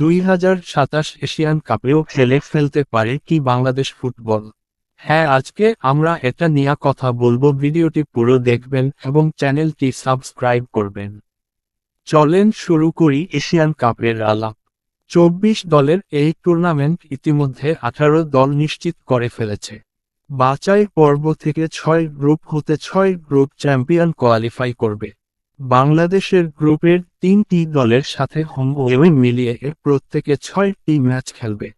দুই হাজার সাতাশ এশিয়ান কাপেও খেলে ফেলতে পারে কি বাংলাদেশ ফুটবল? হ্যাঁ আজকে আমরা এটা নিয়ে কথা বলব। ভিডিওটি পুরো দেখবেন এবং চ্যানেলটি সাবস্ক্রাইব করবেন। চলেন শুরু করি এশিয়ান কাপের আলাপ। চব্বিশ দলের এই টুর্নামেন্ট ইতিমধ্যে আঠারো দল নিশ্চিত করে ফেলেছে। বাছাই পর্ব থেকে ছয় গ্রুপ হতে ছয় গ্রুপ চ্যাম্পিয়ন কোয়ালিফাই করবে। বাংলাদেশের গ্রুপের তিনটি দলের সাথে হোম মিলিয়ে এর প্রত্যেকে ছয়টি ম্যাচ খেলবে।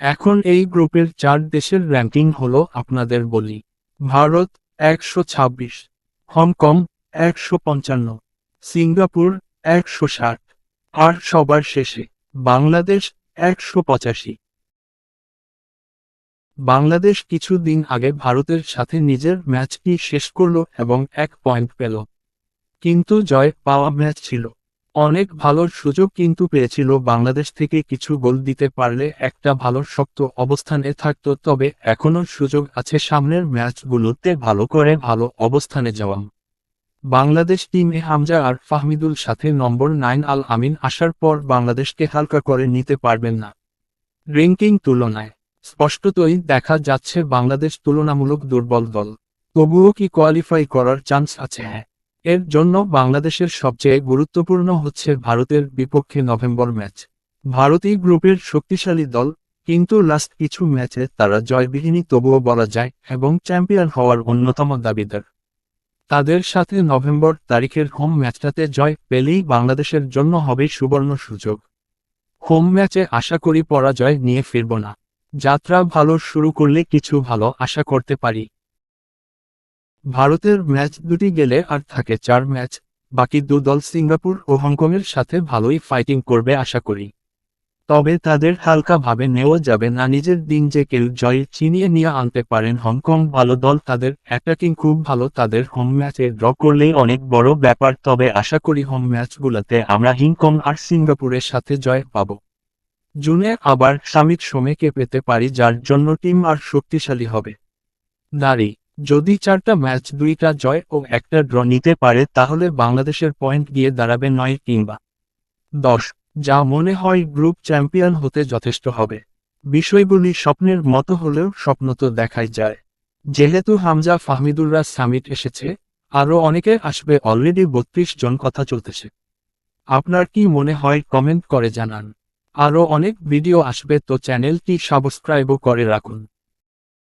এখন এই গ্রুপের চার দেশের র্যাঙ্কিং হল আপনাদের বলি, ভারত একশো ছাব্বিশ, হংকং একশো পঞ্চান্ন, সিঙ্গাপুর একশো ষাট, আর সবার শেষে বাংলাদেশ একশো পঁচাশি। বাংলাদেশ কিছুদিন আগে ভারতের সাথে নিজের ম্যাচটি শেষ করল এবং এক পয়েন্ট পেল। কিন্তু জয় পাওয়া ম্যাচ ছিল। অনেক ভালো সুযোগ কিন্তু পেয়েছিল বাংলাদেশ থেকে কিছু গোল দিতে পারলে একটা ভালো শক্ত অবস্থানে থাকতো, তবে এখনও সুযোগ আছে সামনের ম্যাচগুলোতে ভালো করে ভালো অবস্থানে যাওয়া। বাংলাদেশ টিমে হামজা আর ফাহমিদুল সাথে নম্বর নাইন আল আমিন আসার পর বাংলাদেশকে হালকা করে নিতে পারবেন না। র্যাঙ্কিং তুলনায় স্পষ্টতই দেখা যাচ্ছে বাংলাদেশ তুলনামূলক দুর্বল দল। তবুও কি কোয়ালিফাই করার চান্স আছে? হ্যাঁ এর জন্য বাংলাদেশের সবচেয়ে গুরুত্বপূর্ণ হচ্ছে ভারতের বিপক্ষে নভেম্বর ম্যাচ। ভারতই গ্রুপের শক্তিশালী দল, কিন্তু লাস্ট কিছু ম্যাচে তারা জয়বিহীনই তবুও বলা যায়, এবং চ্যাম্পিয়ন হওয়ার অন্যতম দাবিদার। তাদের সাথে নভেম্বর তারিখের হোম ম্যাচটাতে জয় পেলেই বাংলাদেশের জন্য হবে সুবর্ণ সুযোগ। হোম ম্যাচে আশা করি পরাজয় নিয়ে ফিরব না। যাত্রা ভালো শুরু করলে কিছু ভালো আশা করতে পারি। ভারতের ম্যাচ দুটি গেলে আর থাকে চার ম্যাচ, বাকি দু দল সিঙ্গাপুর ও হংকংয়ের সাথে ভালোই ফাইটিং করবে আশা করি। তবে তাদের হালকাভাবে নেওয়া যাবে না, নিজের দিন যে কেউ জয় চিনিয়ে নিয়ে আনতে পারেন হংকং, ভালো দল তাদের অ্যাটাকিং খুব ভালো, তাদের হোম ম্যাচে ড্র করলেই অনেক বড় ব্যাপার। তবে আশা করি হোম ম্যাচগুলোতে আমরা হিংকং আর সিঙ্গাপুরের সাথে জয় পাব। জুনে আবার সামিট সোমেকে পেতে পারি, যার জন্য টিম আর শক্তিশালী হবে। নারী যদি চারটা ম্যাচ দুইটা জয় ও একটা ড্র নিতে পারে, তাহলে বাংলাদেশের পয়েন্ট গিয়ে দাঁড়াবে নয় কিংবা দশ। যা মনে হয় গ্রুপ চ্যাম্পিয়ন হতে যথেষ্ট হবে। বিষয়গুলি স্বপ্নের মতো হলেও স্বপ্ন তো দেখাই যায়। যেহেতু হামজা ফাহমিদুররা সামিট এসেছে, আরও অনেকে আসবে, অলরেডি বত্রিশ জন কথা চলতেছে। আপনার কি মনে হয় কমেন্ট করে জানান। আরও অনেক ভিডিও আসবে, তো চ্যানেলটি সাবস্ক্রাইবও করে রাখুন।